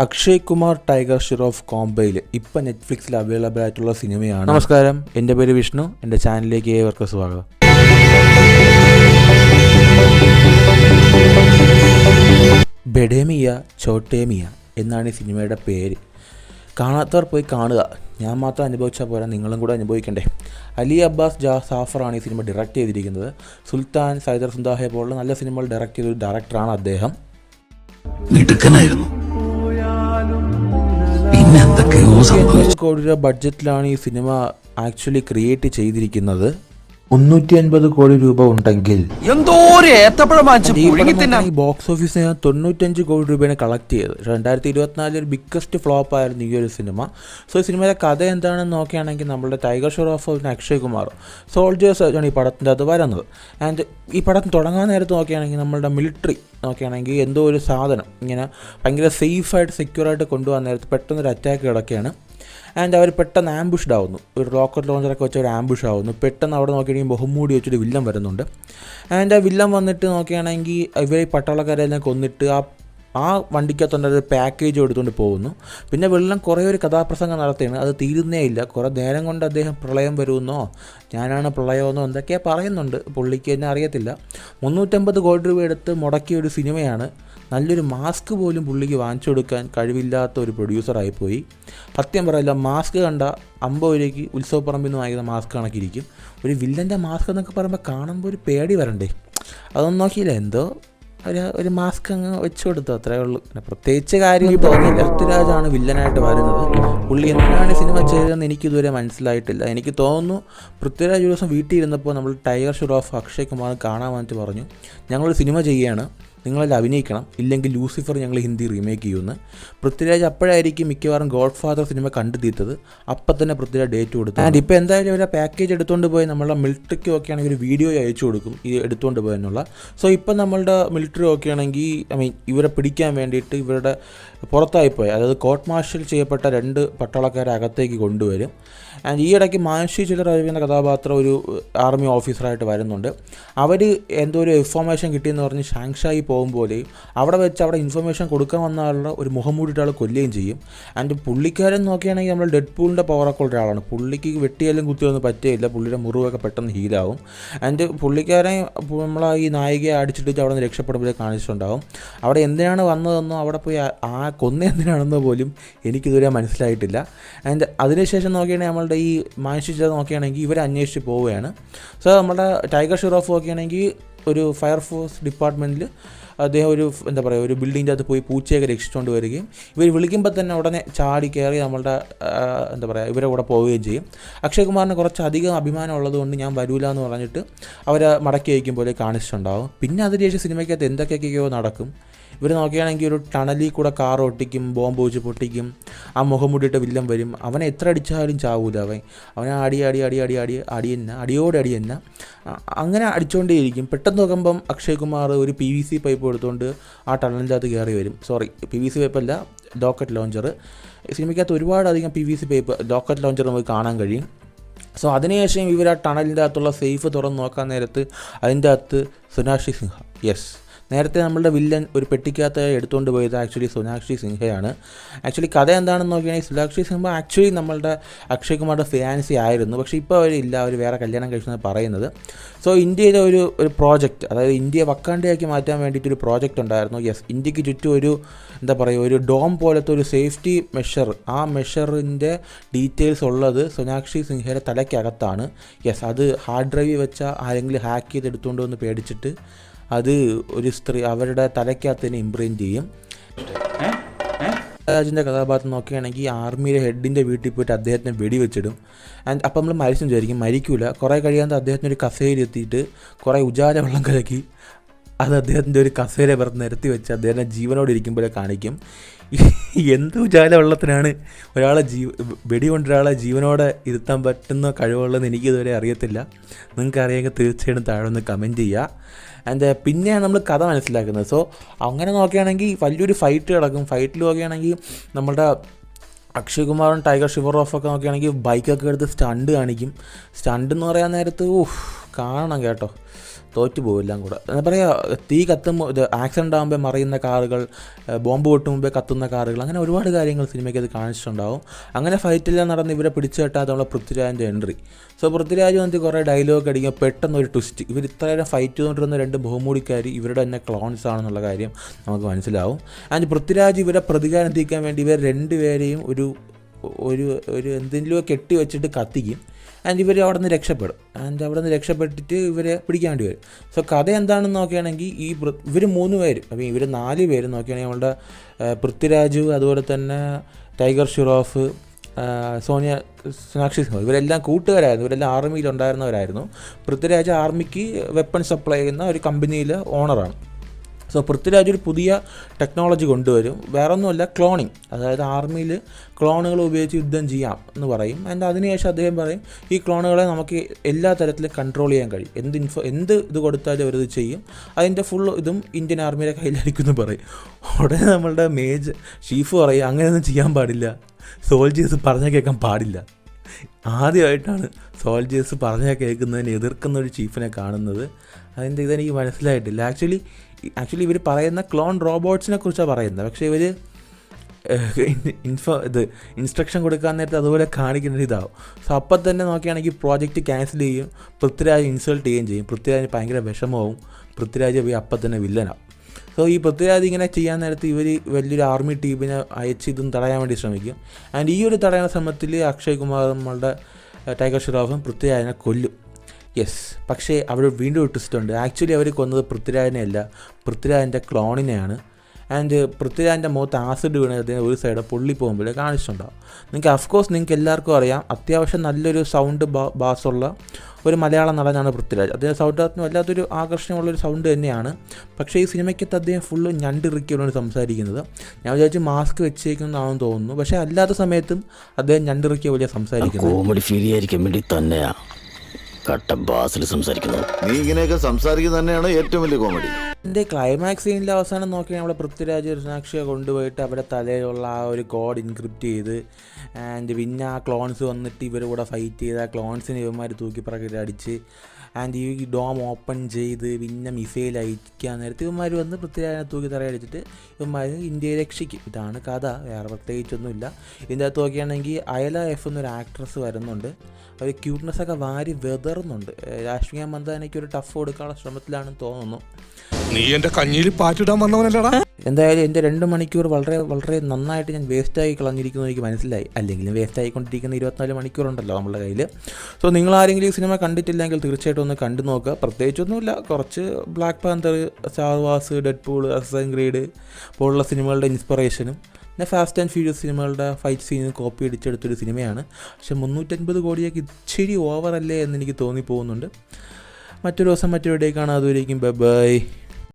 Akshay Kumar tiger Shroff കോംബയിൽ ഇപ്പം നെറ്റ്ഫ്ലിക്സിൽ അവൈലബിൾ ആയിട്ടുള്ള സിനിമയാണ്. നമസ്കാരം. എന്റെ പേര് വിഷ്ണു. എന്റെ ചാനലിലേക്ക് ഏവർക്കും സ്വാഗതം. ബെഡേമിയ ചോട്ടേമിയ എന്നാണ് ഈ സിനിമയുടെ പേര്. കാണാത്തവർ പോയി കാണുക. ഞാൻ മാത്രം അനുഭവിച്ചാൽ പോരാ നിങ്ങളും കൂടെ അനുഭവിക്കണ്ടേ. അലി അബ്ബാസ് ജാ സാഫറാണ് ഈ സിനിമ ഡയറക്റ്റ് ചെയ്തിരിക്കുന്നത്. സുൽത്താൻ സൈദർ സുന്ദാഹെ പോലുള്ള നല്ല സിനിമകൾ ഡയറക്റ്റ് ചെയ്ത ഒരു ഡയറക്ടറാണ് അദ്ദേഹം. മിടുക്കനായിരുന്നു. എന്തൊക്കെയോ കോടി രൂപ ബഡ്ജറ്റിലാണ് ഈ സിനിമ ആക്ച്വലി ക്രിയേറ്റ് ചെയ്തിരിക്കുന്നത്. മുന്നൂറ്റി അൻപത് കോടി രൂപ ഉണ്ടെങ്കിൽ എന്തോ ബോക്സ് ഓഫീസിന് തൊണ്ണൂറ്റഞ്ച് കോടി രൂപയാണ് കളക്ട് ചെയ്തത്. രണ്ടായിരത്തി ഇരുപത്തിനാലിൽ ഒരു ബിഗ്ഗസ്റ്റ് ഫ്ലോപ്പ് ആയിരുന്നു ഈ ഒരു സിനിമ സോ ഈ സിനിമയിലെ കഥ എന്താണെന്ന് നോക്കുകയാണെങ്കിൽ നമ്മുടെ ടൈഗർ ഷെറോഫ് അക്ഷയ് കുമാർ സോൾജേഴ്സ് ആണ് ഈ പടത്തിന്റെ അത് വരുന്നത്. ആൻഡ് ഈ പടം തുടങ്ങാൻ നേരത്ത് നോക്കുകയാണെങ്കിൽ നമ്മളുടെ മിലിറ്ററി നോക്കുകയാണെങ്കിൽ എന്തോ ഒരു സാധനം ഇങ്ങനെ ഭയങ്കര സേഫായിട്ട് സെക്യൂറായിട്ട് കൊണ്ടുപോകാൻ നേരത്ത് പെട്ടെന്നൊരു അറ്റാക്ക് കിടക്കുകയാണ് ആൻഡ് അവർ പെട്ടെന്ന് ആംബുഷ്ഡ് ആവുന്നു. ഒരു റോക്കറ്റ് ലോഞ്ചറൊക്കെ വെച്ച് ഒരു ആംബുഷ് ആവുന്നു. പെട്ടെന്ന് അവിടെ നോക്കിയാണെങ്കിൽ ബഹുമൂടി വെച്ചൊരു വില്ലൻ വരുന്നുണ്ട്. ആൻഡ് ആ വില്ലൻ വന്നിട്ട് നോക്കുകയാണെങ്കിൽ ഇവർ ഈ പട്ടാളക്കാരെല്ലാം കൊന്നിട്ട് ആ ആ വണ്ടിക്കകത്തുണ്ട് ഒരു പാക്കേജ് എടുത്തുകൊണ്ട് പോകുന്നു. പിന്നെ വെള്ളം കുറേ ഒരു കഥാപ്രസംഗം നടത്തിയാണ് അത് തീരുന്നേ ഇല്ല. കുറേ നേരം കൊണ്ട് അദ്ദേഹം പ്രളയം വരുമെന്നോ ഞാനാണ് പ്രളയമെന്നോ എന്തൊക്കെയാണ് പറയുന്നുണ്ട്. പുള്ളിക്ക് തന്നെ അറിയത്തില്ല. മുന്നൂറ്റമ്പത് കോടി രൂപ എടുത്ത് മുടക്കിയ ഒരു സിനിമയാണ്. നല്ലൊരു മാസ്ക് പോലും പുള്ളിക്ക് വാങ്ങിച്ചു കൊടുക്കാൻ കഴിവില്ലാത്ത ഒരു പ്രൊഡ്യൂസറായി പോയി. സത്യം പറയില്ല മാസ്ക് കണ്ട അമ്പത് രൂപയ്ക്ക് ഉത്സവപ്പറമ്പിൽ നിന്ന് വാങ്ങിക്കുന്ന മാസ്ക് കണക്കിരിക്കും. ഒരു വില്ലന്റെ മാസ്ക് എന്നൊക്കെ പറയുമ്പോൾ കാണുമ്പോൾ ഒരു പേടി വരണ്ടേ? അതൊന്നും നോക്കിയില്ല. എന്തോ ഒരു ഒരു മാസ്ക് അങ്ങ് വെച്ചു കൊടുത്തു അത്രേ ഉള്ളൂ. പിന്നെ പ്രത്യേകിച്ച് കാര്യം തോന്നിയില്ല. പൃഥ്വിരാജാണ് വില്ലനായിട്ട് വരുന്നത്. പുള്ളി എന്തിനാണ് സിനിമ ചെയ്തതെന്ന് എനിക്കിതുവരെ മനസ്സിലായിട്ടില്ല. എനിക്ക് തോന്നുന്നു പൃഥ്വിരാജ് ഒരു ദിവസം വീട്ടിൽ ഇരുന്നപ്പോൾ നമ്മൾ ടൈഗർ ഷുറോഫ് അക്ഷയ് കുമാർ കാണാൻ വന്നിട്ട് പറഞ്ഞു. ഞങ്ങളൊരു സിനിമ ചെയ്യുകയാണ്. നിങ്ങളതിൽ അഭിനയിക്കണം? ഇല്ലെങ്കിൽ ലൂസിഫർ ഞങ്ങൾ ഹിന്ദി റീമേക്ക് ചെയ്യുമെന്ന്. പൃഥ്വിരാജ് അപ്പോഴായിരിക്കും മിക്കവാറും ഗോഡ് ഫാദർ സിനിമ കണ്ടു തീർത്തത്. അപ്പം തന്നെ പൃഥ്വിരാജ് ഡേറ്റ് കൊടുത്തു. ആൻഡ് ഇപ്പോൾ എന്തായാലും ഒരു പാക്കേജ് എടുത്തുകൊണ്ട് പോയി. നമ്മളുടെ മിലിറ്ററിക്ക് ഒക്കെ ആണെങ്കിൽ ഒരു വീഡിയോ അയച്ചു കൊടുക്കും. ഈ എടുത്തുകൊണ്ട് പോയെന്നുള്ള സോ ഇപ്പം നമ്മളുടെ മിലിറ്ററി ഒക്കെ ആണെങ്കിൽ ഐ മീൻ ഇവരെ പിടിക്കാൻ വേണ്ടിയിട്ട് ഇവരുടെ പുറത്തായിപ്പോയി. അതായത് കോർട്ട് മാർഷൽ ചെയ്യപ്പെട്ട രണ്ട് പട്ടാളക്കാരെ അകത്തേക്ക് കൊണ്ടുവരും. ആൻഡ് ഈ ഇടയ്ക്ക് മാനുഷി ചിലർ അറിയുന്ന കഥാപാത്രം ഒരു ആർമി ഓഫീസറായിട്ട് വരുന്നുണ്ട്. അവർ എന്തോ ഒരു ഇൻഫോർമേഷൻ കിട്ടിയെന്ന് പറഞ്ഞ് ഷാങ്ഷായി പോകുമ്പോൾ അവിടെ വെച്ച് അവിടെ ഇൻഫർമേഷൻ കൊടുക്കാൻ വന്ന ആളുടെ ഒരു മുഖം മൂടിയിട്ട് ആൾ കൊല്ലുകയും ചെയ്യും. ആൻഡ് പുള്ളിക്കാരൻ നോക്കുകയാണെങ്കിൽ നമ്മൾ ഡെഡ് പൂളിന്റെ പവറൊക്കെ ഉള്ള ഒരാളാണ്. പുള്ളിക്ക് വെട്ടിയാലും കുത്തിയൊന്നും പറ്റുകയില്ല പുള്ളിയുടെ മുറിവൊക്കെ പെട്ടെന്ന് ഹീലാവും ആൻഡ് പുള്ളിക്കാരൻ നമ്മൾ ഈ നായികയെ അടിച്ചിട്ട് അവിടെ നിന്ന് രക്ഷപ്പെടുമ്പോഴേ കാണിച്ചിട്ടുണ്ടാവും. അവിടെ എന്തിനാണ് വന്നതെന്നോ അവിടെ പോയി ആ- കൊന്ന എന്തിനാണെന്നോ പോലും എനിക്കിതുവരെ മനസ്സിലായിട്ടില്ല. ആൻഡ് അതിനുശേഷം നോക്കുകയാണെങ്കിൽ നമ്മളുടെ ഈ മാനുഷിച്ച നോക്കുകയാണെങ്കിൽ ഇവരെ അന്വേഷിച്ച് പോവുകയാണ്. സോ നമ്മുടെ ടൈഗർ ഷിറോഫ് നോക്കുകയാണെങ്കിൽ ഒരു ഫയർഫോഴ്സ് ഡിപ്പാർട്ട്മെന്റിൽ അദ്ദേഹം ഒരു എന്താ പറയുക ഒരു ബിൽഡിങ്ങിന്റെ അകത്ത് പോയി പൂച്ചയൊക്കെ രക്ഷിച്ചുകൊണ്ട് വരികയും ഇവർ വിളിക്കുമ്പോൾ തന്നെ ഉടനെ ചാടി കയറി നമ്മളുടെ എന്താ പറയുക ഇവരെ കൂടെ പോവുകയും ചെയ്യും. അക്ഷയ് കുമാറിന് കുറച്ച് അധികം അഭിമാനം ഉള്ളതുകൊണ്ട് ഞാൻ വരൂല എന്ന് പറഞ്ഞിട്ട് അവരെ മടക്കി അയക്കും പോലെ കാണിച്ചിട്ടുണ്ടാവും. പിന്നെ അതിനുശേഷം സിനിമയ്ക്കകത്ത് എന്തൊക്കെയൊക്കെയോ നടക്കും. ഇവർ നോക്കുകയാണെങ്കിൽ ഒരു ടണലിൽ കൂടെ കാർ ഒട്ടിക്കും ബോംബ് വെച്ച് പൊട്ടിക്കും. ആ മുഖം മുടിയിട്ട് വില്ലൻ വരും. അവനെ എത്ര അടിച്ചാലും ചാവൂല അവൻ. അവനെ അടി അടി അടി അടി അടി അടി തന്നെ അടിയോടെ അടി എന്ന. അങ്ങനെ അടിച്ചുകൊണ്ടേയിരിക്കും പെട്ടെന്ന് നോക്കുമ്പം അക്ഷയ് കുമാർ ഒരു പി വി സി പൈപ്പ് എടുത്തുകൊണ്ട് ആ ടണലിന്റെ അകത്ത് കയറി വരും. സോറി പി വി സി പൈപ്പല്ല ഡോക്കറ്റ് ലോഞ്ചർ. സിനിമയ്ക്കകത്ത് ഒരുപാടധികം P V C pipe rocket launcher നമുക്ക് കാണാൻ കഴിയും. സോ അതിനുശേഷം ഇവർ ആ ടണലിന്റെ അകത്തുള്ള സേഫ് തുറന്ന് നോക്കാൻ നേരത്ത് അതിന്റെ അകത്ത് സുനാക്ഷി സിൻഹ. യെസ്. നേരത്തെ നമ്മളുടെ വില്ലൻ ഒരു പെട്ടിക്കകത്ത് എടുത്തുകൊണ്ട് പോയത് ആക്ച്വലി സോനാക്ഷി സിൻഹയാണ്. ആക്ച്വലി കഥ എന്താണെന്ന് നോക്കിയാണെങ്കിൽ സോനാക്ഷി സിൻഹ ആക്ച്വലി നമ്മളുടെ അക്ഷയ് കുമാറുടെ ഫിയാൻസി ആയിരുന്നു. പക്ഷേ ഇപ്പോൾ അവരില്ല അവർ വേറെ കല്യാണം കഴിച്ചെന്ന് പറയുന്നത്. സോ ഇന്ത്യയിലെ ഒരു ഒരു പ്രോജക്റ്റ് അതായത് ഇന്ത്യയെ വക്കാണ്ടയാക്കി മാറ്റാൻ വേണ്ടിയിട്ട് ഒരു പ്രോജക്റ്റ് ഉണ്ടായിരുന്നു. യെസ് ഇന്ത്യയ്ക്ക് ചുറ്റും ഒരു എന്താ പറയുക ഒരു ഡോം പോലത്തെ ഒരു സേഫ്റ്റി മെഷർ ആ മെഷറിന്റെ ഡീറ്റെയിൽസ് ഉള്ളത് സോനാക്ഷി സിൻഹയുടെ തലയ്ക്കകത്താണ്. യെസ് അത് ഹാർഡ് ഡ്രൈവിൽ വെച്ച ആരെങ്കിലും ഹാക്ക് ചെയ്ത് എടുത്തുകൊണ്ട് വന്ന് പേടിച്ചിട്ട് അത് ഒരു സ്ത്രീ അവരുടെ തലയ്ക്കകത്ത് തന്നെ ഇംപ്രിന്റ് ചെയ്യും രാജിന്റെ കഥാപാത്രം നോക്കുകയാണെങ്കിൽ ആർമിയിലെ ഹെഡിന്റെ വീട്ടിൽ പോയിട്ട് അദ്ദേഹത്തിനെ വെടിവെച്ചിടും. ആൻഡ് അപ്പം നമ്മൾ മരിച്ചു വിചാരിക്കും. മരിക്കൂല. കുറേ കഴിയാതെ അദ്ദേഹത്തിന് ഒരു കസേര എത്തിയിട്ട് കുറേ ഉജാല വെള്ളം കലക്കി. അത് അദ്ദേഹത്തിന്റെ ഒരു കസേര വെറുതെ നിരത്തി വെച്ച് അദ്ദേഹത്തെ ജീവനോട് ഇരിക്കുമ്പോഴേ കാണിക്കും. എന്ത് ഉജാല വെള്ളത്തിനാണ് ഒരാളെ ജീവ വെടി കൊണ്ട് ഒരാളെ ജീവനോടെ ഇരുത്താൻ പറ്റുന്ന കഴിവുള്ളതെന്ന് എനിക്കിതുവരെ അറിയത്തില്ല. നിങ്ങൾക്ക് അറിയാമെങ്കിൽ തീർച്ചയായിട്ടും താഴെ ഒന്ന് കമന്റ് ചെയ്യുക ആൻഡ് പിന്നെയാണ് നമ്മൾ കഥ മനസ്സിലാക്കുന്നത്. സോ അങ്ങനെ നോക്കുകയാണെങ്കിൽ വലിയൊരു ഫൈറ്റ് കിടക്കും ഫൈറ്റിൽ നോക്കുകയാണെങ്കിൽ നമ്മുടെ അക്ഷയ് കുമാറും ടൈഗർ ഷിവറോഫ് ഒക്കെ നോക്കുകയാണെങ്കിൽ ബൈക്കൊക്കെ എടുത്ത് സ്റ്റണ്ട് കാണിക്കും. സ്റ്റണ്ട് എന്ന് പറയാൻ നേരത്ത് ഊഹ് കാണണം കേട്ടോ. തോറ്റു പോകും എല്ലാം കൂടെ. എന്താ പറയുക തീ കത്തുമ്പോൾ ഇത് ആക്സിഡന്റ് ആകുമ്പോൾ മറിയുന്ന കാറുകൾ ബോംബ് പൊട്ടും മുമ്പേ കത്തുന്ന കാറുകൾ അങ്ങനെ ഒരുപാട് കാര്യങ്ങൾ സിനിമയ്ക്ക് അത് കാണിച്ചിട്ടുണ്ടാവും. അങ്ങനെ ഫൈറ്റെല്ലാം നടന്ന് ഇവരെ പിടിച്ചു കെട്ടാത്ത നമ്മളെ പൃഥ്വിരാജിന്റെ എൻട്രി സോ പൃഥ്വിരാജ് വന്നിട്ട് കുറേ ഡയലോഗ് അടിക്കുക പെട്ടെന്ന് ഒരു ട്വിസ്റ്റ് ഇവർ ഇത്രയേരം ഫൈറ്റ് ചെയ്തുകൊണ്ടിരുന്ന രണ്ട് ബഹുമൂടിക്കാർ ഇവരുടെ തന്നെ ക്ലോൺസ് ആണെന്നുള്ള കാര്യം നമുക്ക് മനസ്സിലാവും. ആൻഡ് പൃഥ്വിരാജ് ഇവരെ പ്രതികാരം തീർക്കാൻ വേണ്ടി ഇവർ രണ്ടുപേരെയും ഒരു ഒരു ഒരു എന്തെങ്കിലുമൊക്കെ കെട്ടി വെച്ചിട്ട് കത്തിക്കും. ആൻഡ് ഇവർ അവിടെ നിന്ന് രക്ഷപ്പെടും. ആൻഡ് അവിടെ നിന്ന് രക്ഷപ്പെട്ടിട്ട് ഇവരെ പിടിക്കാൻ വേണ്ടി വരും. സോ കഥ എന്താണെന്ന് നോക്കുകയാണെങ്കിൽ ഈ ഇവർ മൂന്ന് പേര്. അപ്പം ഇവർ നാല് പേര് നോക്കുകയാണെങ്കിൽ നമ്മളുടെ പൃഥ്വിരാജ് അതുപോലെ തന്നെ ടൈഗർ ഷിറോഫ് സോണിയ സോനാക്ഷി സിംഹ. ഇവരെല്ലാം കൂട്ടുകാരായിരുന്നു. ഇവരെല്ലാം ആർമിയിൽ ഉണ്ടായിരുന്നവരായിരുന്നു പൃഥ്വിരാജ് ആർമിക്ക് വെപ്പൺ സപ്ലൈ ചെയ്യുന്ന ഒരു കമ്പനിയിലെ ഓണറാണ് സോ പൃഥ്വിരാജ് ഒരു പുതിയ ടെക്നോളജി കൊണ്ടുവരും. വേറെ ഒന്നുമല്ല ക്ലോണിങ് അതായത് ആർമിയിൽ ക്ലോണുകൾ ഉപയോഗിച്ച് യുദ്ധം ചെയ്യാം എന്ന് പറയും. ആൻഡ് അതിനുശേഷം അദ്ദേഹം പറയും ഈ ക്ലോണുകളെ നമുക്ക് എല്ലാ തരത്തിലും കൺട്രോൾ ചെയ്യാൻ കഴിയും. എന്ത് ഇൻഫോ എന്ത് ഇത് കൊടുത്താലും അവരത് ചെയ്യും. അതിന്റെ ഫുൾ ഇതും ഇന്ത്യൻ ആർമിയുടെ കയ്യിലായിരിക്കും എന്ന് പറയും. ഉടനെ നമ്മളുടെ മേജ് ചീഫ് പറയും അങ്ങനെയൊന്നും ചെയ്യാൻ പാടില്ല. സോൾജേഴ്സ് പറഞ്ഞു കേൾക്കാൻ പാടില്ല. ആദ്യമായിട്ടാണ് സോൾജേഴ്സ് പറഞ്ഞാൽ കേൾക്കുന്നതിനെ എതിർക്കുന്ന ഒരു ചീഫിനെ കാണുന്നത്. അതിന്റെ ഇതെനിക്ക് മനസ്സിലായിട്ടില്ല. ആക്ച്വലി ആക്ച്വലി ഇവർ പറയുന്ന ക്ലോൺ റോബോട്ട്സിനെ കുറിച്ചാണ് പറയുന്നത്. പക്ഷേ ഇവർ ഇൻഫോ ഇത് ഇൻസ്ട്രക്ഷൻ കൊടുക്കാൻ നേരത്തെ അതുപോലെ കാണിക്കുന്ന ഇതാവും. സോ അപ്പം തന്നെ നോക്കുകയാണെങ്കിൽ പ്രോജക്റ്റ് ക്യാൻസൽ ചെയ്യും. പൃഥ്വിരാജ് ഇൻസൾട്ട് ചെയ്യുകയും ചെയ്യും. പൃഥ്വിരാജ് ഭയങ്കര വിഷമവും. പൃഥ്വിരാജ് പോയി അപ്പം തന്നെ വില്ലനാവും സോ ഈ പൃഥ്വിരാജ് ഇങ്ങനെ ചെയ്യാൻ നേരത്ത് ഇവർ വലിയൊരു ആർമി ടീമിനെ അയച്ച് ഇതും തടയാൻ വേണ്ടി ശ്രമിക്കും. ആൻഡ് ഈ ഒരു തടയുന്ന സമയത്തിൽ അക്ഷയ് കുമാർ നമ്മളുടെ ടൈഗർ ഷെറോഫും പൃഥ്വിരാജിനെ കൊല്ലും. യെസ് പക്ഷേ അവിടെ വീണ്ടും ഒരു ട്വിസ്റ്റ് ഉണ്ട്. ആക്ച്വലി അവർ കൊന്നത് പൃഥ്വിരാജിനെ അല്ല പൃഥ്വിരാജിന്റെ ക്ലോണിനെയാണ് ആൻഡ് പൃഥ്വിരാജിന്റെ മുഖത്ത് ആസിഡ് വീണതിന് ഒരു സൈഡ് പൊള്ളി പോകുമ്പോൾ കാണിച്ചിട്ടുണ്ടാവും നിങ്ങൾക്ക് അഫ്കോഴ്സ് നിങ്ങൾക്ക് എല്ലാവർക്കും അറിയാം. അത്യാവശ്യം നല്ലൊരു സൗണ്ട് ബാസുള്ള ഒരു മലയാള നടനാണ് പൃഥ്വിരാജ്. അദ്ദേഹം സൗണ്ടാത്തിന് വല്ലാത്തൊരു ആകർഷണമുള്ളൊരു സൗണ്ട് തന്നെയാണ്. പക്ഷേ ഈ സിനിമയ്ക്കകത്ത് അദ്ദേഹം ഫുള്ള് ഞണ്ടിറുക്കിയാണ് സംസാരിക്കുന്നത്. ഞാൻ വിചാരിച്ചു മാസ്ക് വെച്ചേക്കുന്നതാണെന്ന് തോന്നുന്നു. പക്ഷേ അല്ലാത്ത സമയത്തും അദ്ദേഹം ഞണ്ടിറുക്കിയ പോലെ സംസാരിക്കുന്നത് കോമഡി ഫീൽ ചെയ്യാതിരിക്കാൻ വേണ്ടി തന്നെയാ. കട്ട ബാസിൽ സംസാരിക്കുന്നത് നീ ഇങ്ങനെയൊക്കെ സംസാരിക്കുന്നത് തന്നെയാണ് ഏറ്റവും വലിയ കോമഡി എന്റെ ക്ലൈമാക്സ് സീനിലെ അവസാനം നോക്കി നമ്മുടെ പൃഥ്വിരാജ് ഋഷാക്ഷിയെ കൊണ്ടുപോയിട്ട് അവരുടെ തലയിലുള്ള ആ ഒരു ഗോഡ് ഇൻക്രിപ്റ്റ് ചെയ്ത് ആൻഡ് പിന്നെ ആ ക്ലോൺസ് വന്നിട്ട് ഇവരുടെ കൂടെ ഫൈറ്റ് ചെയ്ത് ആ ക്ലോൺസിനെ ഇവന്മാർ തൂക്കിപ്പറക്കിട്ട് അടിച്ച് ആൻഡ് ഈ ഡോം ഓപ്പൺ ചെയ്ത് പിന്നെ മിസൈൽ അയക്കാൻ നേരത്തെ ഇവന്മാർ വന്ന് പൃഥ്വിരാജിനെ തൂക്കി തറയടിച്ചിട്ട് ഇവന്മാർ ഇന്ത്യയെ രക്ഷിക്കും. ഇതാണ് കഥ. വേറെ പ്രത്യേകിച്ചൊന്നുമില്ല. ഇതിന്റെ അകത്ത് നോക്കുകയാണെങ്കിൽ അയല എഫ് എന്നൊരു ആക്ട്രസ് വരുന്നുണ്ട്. അവർ ക്യൂട്ട്നെസ് ഒക്കെ വാരി വെതറുന്നുണ്ട്. രാഷ്ട്രീയ മന്ദാനയ്ക്ക് ഒരു ടഫ് കൊടുക്കാനുള്ള ശ്രമത്തിലാണെന്ന് തോന്നുന്നു. നീ എന്റെ കഞ്ഞിയിൽ പാറ്റിടാൻ വന്നവനല്ലടാ. എന്തായാലും എന്റെ രണ്ട് മണിക്കൂർ വളരെ വളരെ നന്നായിട്ട് ഞാൻ വേസ്റ്റായി കളഞ്ഞിരിക്കുന്നു എനിക്ക് മനസ്സിലായി. അല്ലെങ്കിലും വേസ്റ്റ് ആയിക്കൊണ്ടിരിക്കുന്ന ഇരുപത്തിനാല് മണിക്കൂറുണ്ടല്ലോ നമ്മുടെ കയ്യിൽ സോ നിങ്ങൾ ആരെങ്കിലും ഈ സിനിമ കണ്ടിട്ടില്ലെങ്കിൽ തീർച്ചയായിട്ടും ഒന്ന് കണ്ടു നോക്കുക. പ്രത്യേകിച്ചൊന്നുമില്ല. കുറച്ച് ബ്ലാക്ക് പാന്തർ ചാർവാസ് ഡെഡ്പൂൾ ഡെഡ് പൂൾ അസൻ ഗ്രേഡ് പോലുള്ള സിനിമകളുടെ ഇൻസ്പിറേഷനും പിന്നെ ഫാസ്റ്റ് ആൻഡ് ഫ്യൂരിയസ് സിനിമകളുടെ ഫൈറ്റ് സീനും കോപ്പി അടിച്ചെടുത്തൊരു സിനിമയാണ്. പക്ഷെ മുന്നൂറ്റൻപത് കോടിയൊക്കെ ഇച്ചിരി ഓവറല്ലേ എന്ന് എനിക്ക് തോന്നിപ്പോകുന്നുണ്ട്. മറ്റൊരു ദിവസം മറ്റൊരു ഡേ കാണാം അതുവരേക്കും ബൈ ബൈ